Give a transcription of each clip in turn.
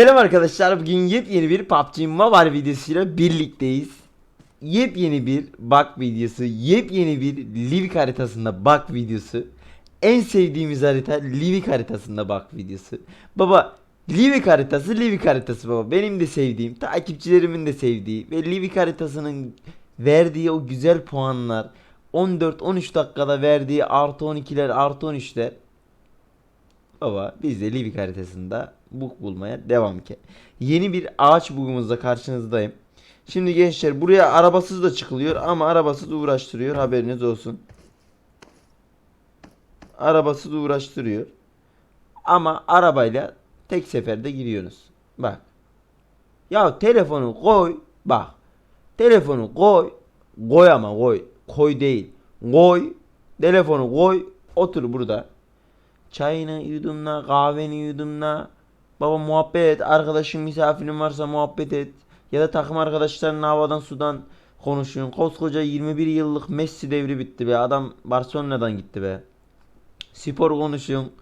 Selam arkadaşlar. Bugün yepyeni bir PUBG Mobile videosuyla birlikteyiz. Yepyeni bir bug videosu, yepyeni bir Livik haritasında bug videosu. En sevdiğimiz harita Livik haritasında bug videosu. Baba Livik haritası Livik haritası baba. Benim de sevdiğim, takipçilerimin de sevdiği ve Livik haritasının verdiği o güzel puanlar 14-13 dakikada verdiği artı 12'ler artı 13'ler Baba biz de Livik haritasında bug bulmaya devam ki. Yeni bir ağaç bugumuzda karşınızdayım. Şimdi gençler buraya arabasız da çıkılıyor ama arabasız uğraştırıyor haberiniz olsun. Arabasız uğraştırıyor. Ama arabayla tek seferde giriyorsunuz. Bak. Ya telefonu koy. Bak. Telefonu koy. Koy ama koy. Koy değil. Koy. Telefonu koy. Otur burada. Çayını yudumla, kahveni yudumla. Baba muhabbet et. Arkadaşın misafirin varsa muhabbet et. Ya da takım arkadaşlarınla havadan sudan konuşun. Koskoca 21 yıllık Messi devri bitti be. Adam Barcelona'dan gitti be. Spor konuşun.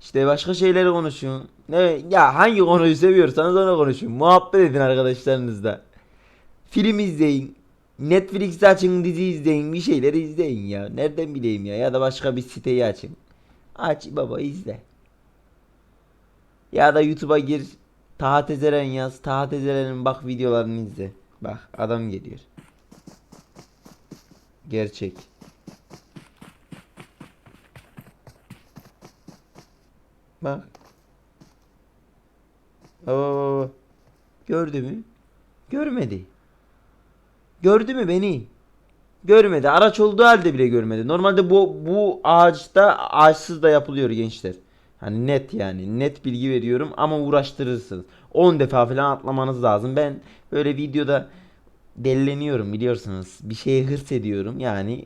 İşte başka şeyleri konuşun. Ne ya hangi konuyu seviyorsanız onu konuşun. Muhabbet edin arkadaşlarınızla. Film izleyin. Netflix açın, dizi izleyin, bir şeyler izleyin ya. Nereden bileyim ya? Ya da başka bir siteyi açın. Aç baba izle. Ya da YouTube'a gir. Taha Tezeren yaz. Taha Tezeren'in bak videolarını izle. Bak adam geliyor. Gerçek. Bak. Baba. Gördü mü? Görmedi. Gördü mü beni? Görmedi. Araç olduğu halde bile görmedi. Normalde bu bu ağaçta ağaçsız da yapılıyor gençler. Hani net yani net bilgi veriyorum ama uğraştırırsınız. 10 defa falan atlamanız lazım. Ben böyle videoda delleniyorum biliyorsunuz. Bir şeye hırs ediyorum. Yani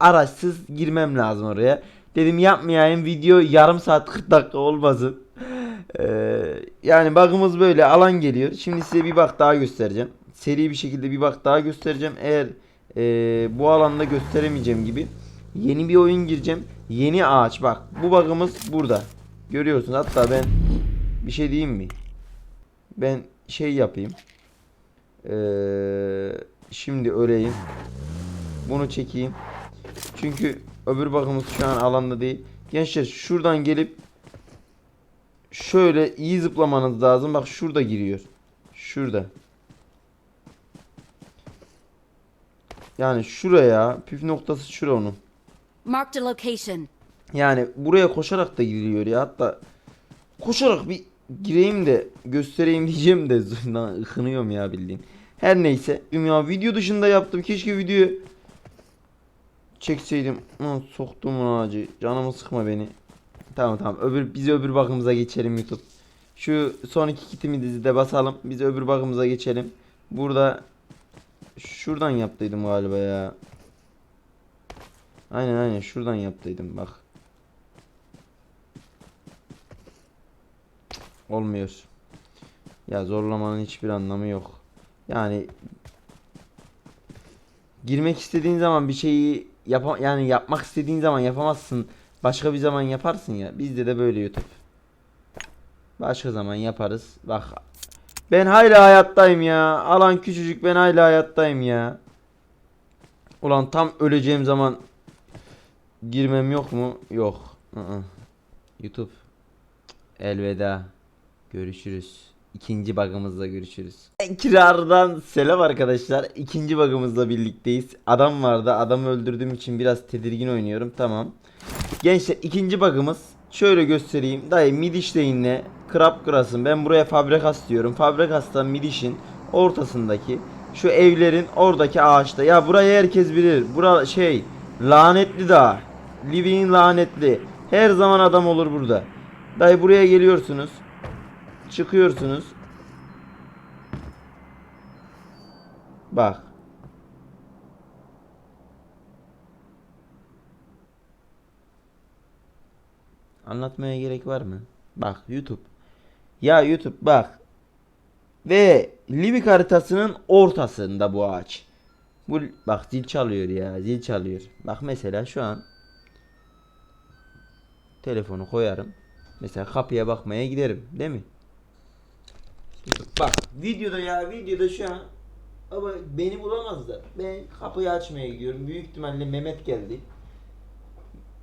araçsız girmem lazım oraya. Dedim yapmayayım video yarım saat 40 dakika olmasın. Ee, yani bakımız böyle alan geliyor. Şimdi size bir bak daha göstereceğim. Seri bir şekilde bir bak daha göstereceğim. Eğer ee, bu alanda gösteremeyeceğim gibi yeni bir oyun gireceğim. Yeni ağaç bak. Bu bakımız burada. Görüyorsun. Hatta ben bir şey diyeyim mi? Ben şey yapayım. Ee, şimdi öreyim. Bunu çekeyim. Çünkü öbür bakımız şu an alanda değil. Gençler şuradan gelip şöyle iyi zıplamanız lazım. Bak şurada giriyor. Şurada. Yani şuraya püf noktası şura onun. Marked a location. Yani buraya koşarak da giriliyor ya. Hatta koşarak bir gireyim de göstereyim diyeceğim de ıkınıyorum ya bildiğin. Her neyse. Ya video dışında yaptım. Keşke video çekseydim. Lan soktum ağacı. Canımı sıkma beni. Tamam tamam. Öbür bizi öbür bakımıza geçelim YouTube. Şu son iki kitimi dizide basalım. Biz öbür bakımıza geçelim. Burada şuradan yaptıydım galiba ya. Aynen aynen şuradan yaptıydım bak. Olmuyor. Ya zorlamanın hiçbir anlamı yok. Yani girmek istediğin zaman bir şeyi yap yani yapmak istediğin zaman yapamazsın. Başka bir zaman yaparsın ya. Bizde de böyle YouTube. Başka zaman yaparız. Bak ben hala hayattayım ya. Alan küçücük ben hala hayattayım ya. Ulan tam öleceğim zaman girmem yok mu? Yok. Aa. YouTube. Elveda. Görüşürüz. İkinci bug'ımızda görüşürüz. Kirardan selam arkadaşlar. İkinci bug'ımızla birlikteyiz. Adam vardı. Adamı öldürdüğüm için biraz tedirgin oynuyorum. Tamam. Gençler ikinci bug'ımız. Şöyle göstereyim. Dayı midişleyinle krab krasın. Ben buraya fabrikas diyorum. Fabrikastan midişin ortasındaki şu evlerin oradaki ağaçta. Ya burayı herkes bilir. Bura şey lanetli dağ. Living lanetli. Her zaman adam olur burada. Dayı buraya geliyorsunuz. Çıkıyorsunuz. Bak. Anlatmaya gerek var mı? Bak YouTube. Ya YouTube bak. Ve Livik haritasının ortasında bu ağaç. Bu bak zil çalıyor ya zil çalıyor. Bak mesela şu an telefonu koyarım. Mesela kapıya bakmaya giderim değil mi? Bak videoda ya videoda şu an ama beni bulamazlar. Ben kapıyı açmaya gidiyorum. Büyük ihtimalle Mehmet geldi.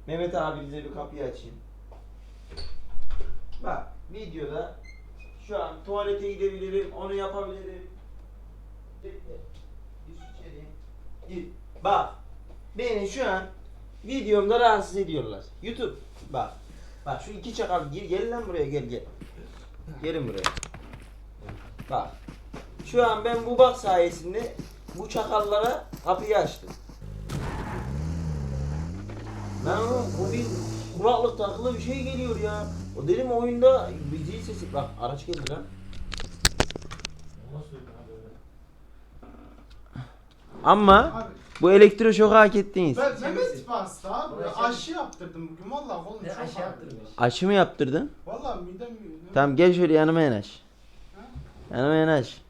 Mehmet abi bize bir kapıyı açayım. Bak videoda şu an tuvalete gidebilirim, onu yapabilirim. Gir. Bak. Beni şu an videomda rahatsız ediyorlar. YouTube. Bak. Bak şu iki çakal gir gel lan buraya gel gel. Gelin buraya. Bak. Şu an ben bu bak sayesinde bu çakallara kapıyı açtım. Ben o, o bir kulaklık takılı bir şey geliyor ya. O dedim oyunda bir zil sesi. Bak araç geldi lan. Ama Abi bu elektroşoku hak ettiniz. ben Mehmet bastı abi. Aşı yaptırdım bugün vallahi oğlum Ne çok aşı ağrıyor. yaptırmış. Aşı mı yaptırdın? Vallahi midem Tamam gel şöyle yanıma yanaş. Yanıma yanaş.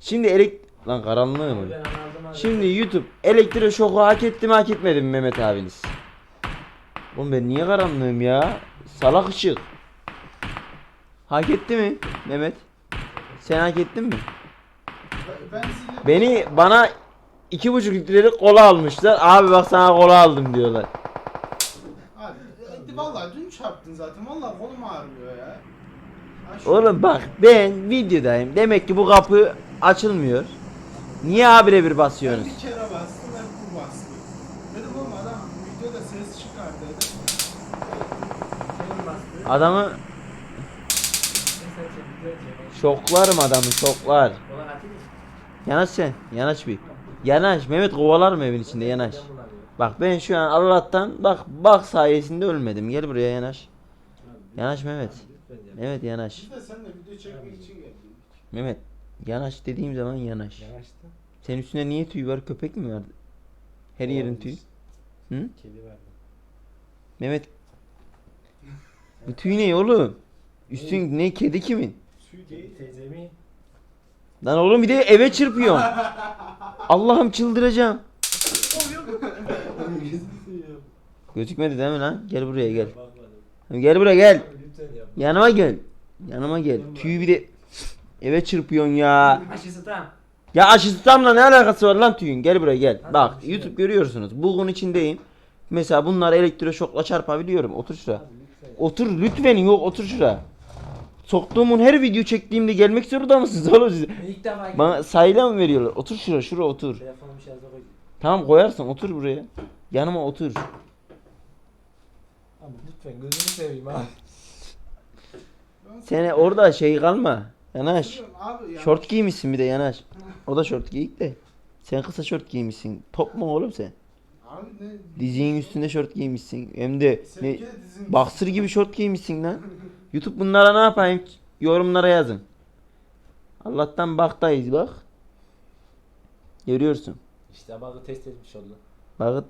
Şimdi elek... Lan karanlığı mı? Ben anladım abi. Şimdi YouTube elektroşoku hak etti mi hak etmedi mi Mehmet abiniz? Oğlum ben niye karanlığım ya? Salak ışık. Hak etti mi Mehmet? Sen hak ettin mi? Ben. Beni bana iki buçuk litrelik kola almışlar. Abi bak sana kola aldım diyorlar. Abi vallahi dün çarptın zaten. Vallahi kolum ağrıyor ya. Ha, şu- Oğlum bak ben videodayım. Demek ki bu kapı açılmıyor. Niye habire bir Ben basıyorsunuz? bir kere bastım ben bu bastım. Dedim oğlum adam videoda ses çıkar dedi. Benim bastı. Adamı şoklarım adamı şoklar. Yanaş sen. Yanaş bir. Yanaş. Mehmet kovalar mı evin içinde yanaş. Bak ben şu an Allah'tan bak bak sayesinde ölmedim. Gel buraya yanaş. Yanaş Mehmet. Mehmet yanaş. Mehmet yanaş dediğim zaman yanaş. Senin üstünde niye tüy var? Köpek mi var? Her yerin tüy. Hı? Kedi vardı. Mehmet. Bu tüy ne oğlum? Üstün ne kedi kimin? Kedi teyzemi. Lan oğlum bir de eve çırpıyorsun. Allah'ım çıldıracağım. Gözükmedi değil mi lan? Gel buraya gel. Gel buraya gel. Yanıma gel. Yanıma gel. Tüyü bir de eve çırpıyorsun ya. Aşısı tam. Ya aşısı tamla ne alakası var lan tüyün? Gel buraya gel. Hadi Bak YouTube görüyorsunuz. Bugun içindeyim. Mesela bunları elektroşokla çarpabiliyorum. Otur şuraya. Otur lütfen yok otur şuraya. Soktuğumun her video çektiğimde gelmek zorunda mısınız oğlum siz? İlk defa Bana sayıyla mı veriyorlar? Otur şuraya şuraya otur. Telefonumu şarja koydum. Tamam koyarsın otur buraya. Yanıma otur. Abi lütfen gözünü seveyim abi. Sene orada şey kalma. Yanaş. Abi ya. Şort giymişsin bir de yanaş. O da şort giyik de. Sen kısa şort giymişsin. Top mu oğlum sen? Abi ne? Dizinin üstünde şort giymişsin. Hem de ne, Sevgili dizin. boxer gibi şort giymişsin lan. YouTube bunlara ne yapayım? Yorumlara yazın. Allah'tan baktayız bak. Görüyorsun. İşte bug'ı test etmiş oldu. Bakın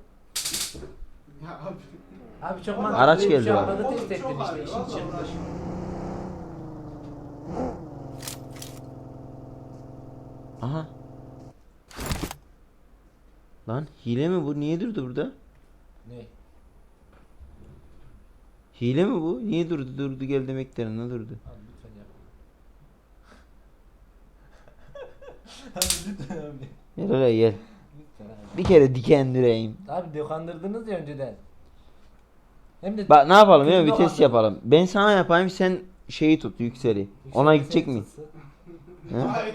Ya abi. Abi çok mantıklı. Araç bir geldi şey bak. Oğlum test ettim çok işte işin vallahi uğraşma. Aha. Lan hile mi bu? Niye durdu burada? Ne? Hile mi bu? Niye durdu? Durdu geldi demeklerine durdu. Abi lütfen yap. abi lütfen abi. Gel oraya gel. Lütfen abi. Bir kere diken düreyim. Abi dokandırdınız ya önceden. Hem de Bak ne yapalım ya Kötü vites dokandırdın. yapalım. Ben sana yapayım sen şeyi tut yükseli. Ona gidecek mi? Hayır.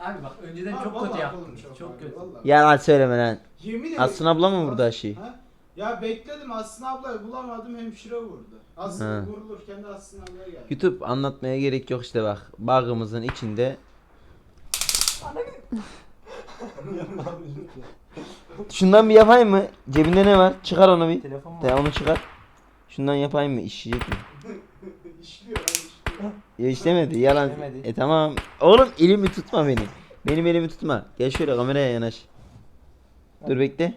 Abi bak önceden Abi çok vallahi kötü yaptın. çok Çok kötü. vallahi. Yalan söyleme lan. Yemin ederim. Aslı abla mı burada şey? Ha? Ya bekledim Aslı ablayı bulamadım hemşire vurdu. Aslı Ha. vurulurken de Aslı ablaya geldi. YouTube anlatmaya gerek yok işte bak. Bug'ımızın içinde. Şundan bir yapayım mı? Cebinde ne var? Çıkar onu bir. Telefon mu? De onu çıkar. Şundan yapayım mı? İşleyecek mi? İşliyor. Ya işlemedi. Yalan. İşlemedi. E tamam. Oğlum elimi tutma beni. Benim elimi tutma. Gel şöyle kameraya yanaş. Dur bekle.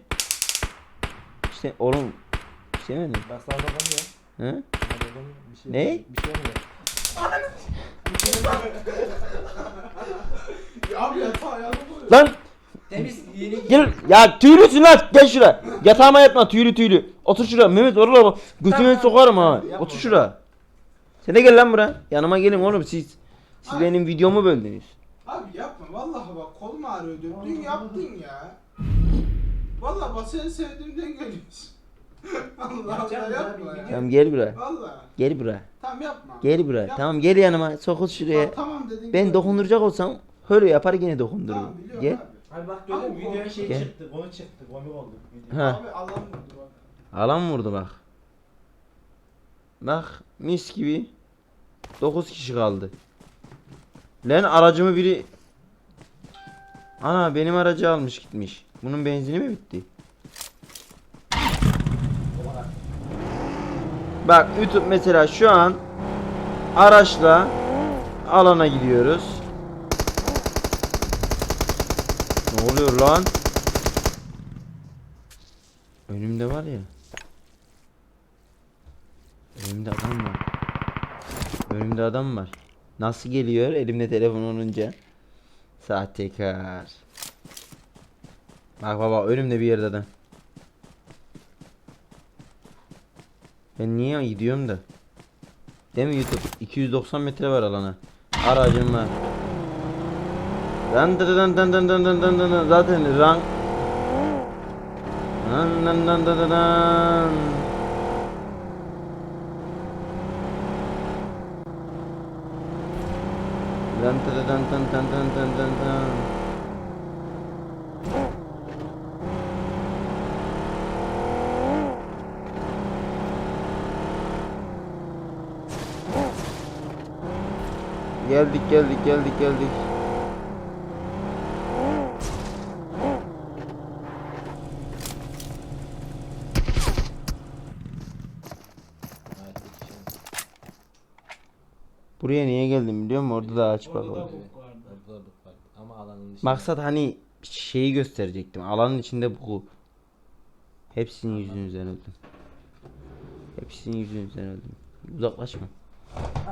İşte oğlum. İşlemedi. Bak sağda ya. Hı? Bir şey Ne? Bir şey olmuyor. Ya abi yatağa vuruyor. Lan Temiz yeni gel ya tüylüsün lan gel şuraya. Yatağıma yatma tüylü tüylü. Otur şuraya Mehmet oraya bak. Sokarım ha. Otur oğlum. Sen de gel lan buraya. Yanıma gelin oğlum siz. Siz benim videomu böldünüz. Abi yapma vallahi bak kolum ağrıyor diyorum. Dün yaptın ya. Vallahi bak seni sevdiğimden geliyorsun. Allah Allah yapma abi, ya. Tamam gel buraya. Vallahi. Gel buraya. Tamam yapma. Gel buraya. Yapma. Tamam gel yanıma. Sokul şuraya. Bak, tamam dedin. Ben gördüm. dokunduracak olsam öyle yapar yine dokundururum. Tamam biliyorum Gel. abi. Abi bak gördün mü Abi, videoya şey Gel. çıktı. Konu çıktı. Komik oldu. Video. Ha. Abi Allah'ım vurdu bak. Alan vurdu bak. Bak mis gibi 9 kişi kaldı. Lan aracımı biri Ana benim aracı almış gitmiş. Bunun benzini mi bitti? Bak YouTube mesela şu an araçla alana gidiyoruz. Ne oluyor lan? Önümde var ya. Önümde adam var. Önümde adam var. Nasıl geliyor elimde telefon olunca? Sahtekar. Bak baba önümde bir yerde adam. Ben niye gidiyorum da? Değil mi YouTube? 290 metre var alana. Aracım var. Dan dan dan dan dan dan dan dan dan zaten rank Dan dan dan dan dan Dan dan dan dan dan dan dan dan dan. Geldik geldik geldik geldik. Evet, iki şey. Buraya niye geldim biliyor musun? Orada da ağaç bak Orada da bok vardı. Orada da bok vardı. Ama alanın dışında. Maksat hani şeyi gösterecektim. Alanın içinde bu. Hepsinin yüzünüzden öldüm. Hepsinin yüzünüzden öldüm. Uzaklaşma.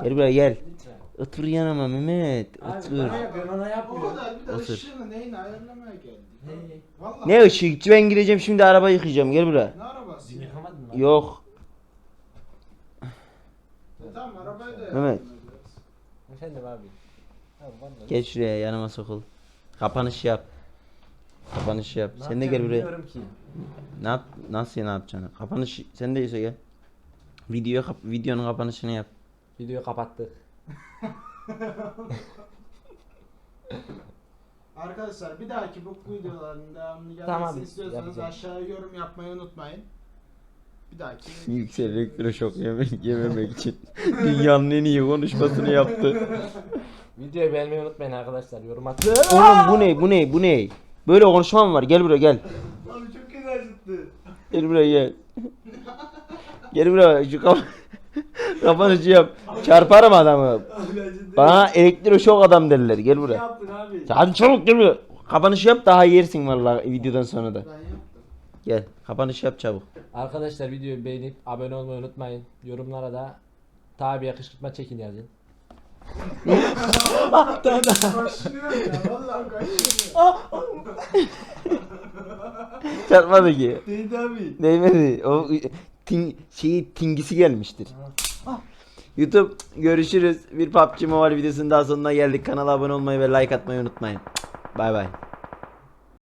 Gel buraya gel. Lütfen. Otur yanıma Mehmet. Abi Otur. bana yapıyorsun ona O yapmıyor. kadar bir de Otur. ışığını neyini ayarlamaya geldik. Ne? Vallahi. Ne ışık? Ben gideceğim şimdi araba yıkayacağım. Gel buraya. Ne arabası Dün ya? yıkamadın mı? Yok. E Tamam arabayı da Mehmet. Efendim abi. Abi vallahi. Gel şuraya yanıma sokul. Kapanış yap. Kapanış yap. Ne Sen de gel yapacağımı buraya. bilmiyorum ki. Ne yap? Nasıl ne yapacaksın? Kapanış sen de ise gel. Video kap videonun kapanışını yap. Videoyu kapattık. Arkadaşlar bir dahaki bu videoların devamını gelmesini Tamam, istiyorsanız yapacağım. aşağıya yorum yapmayı unutmayın. Bir dahaki Yüksel elektroşok yemek yememek için dünyanın en iyi konuşmasını yaptı. Videoyu beğenmeyi unutmayın arkadaşlar. Yorum atın. Oğlum bu ne bu ne bu ne? Böyle konuşma mı var? Gel buraya gel. Abi çok güzel çıktı. Gel buraya gel. Gel buraya şu kap kapanışı yap. Çarparım adamı. Bana elektroşok adam derler. Gel buraya. yaptın abi? Hadi çabuk gel buraya. Kapanışı yap daha yersin vallahi videodan sonra da. Ben. Gel kapanış yap çabuk. Arkadaşlar videoyu beğenip abone olmayı unutmayın. Yorumlara da tabiye kışkırtma çekin yazın. Kaşınıyor ya vallahi. Çarpmadı ki. Değil abi. Değmedi. O ting, şeyi tingisi gelmiştir. YouTube görüşürüz. Bir PUBG Mobile videosunun daha sonuna geldik. Kanala abone olmayı ve like atmayı unutmayın. Bay bay.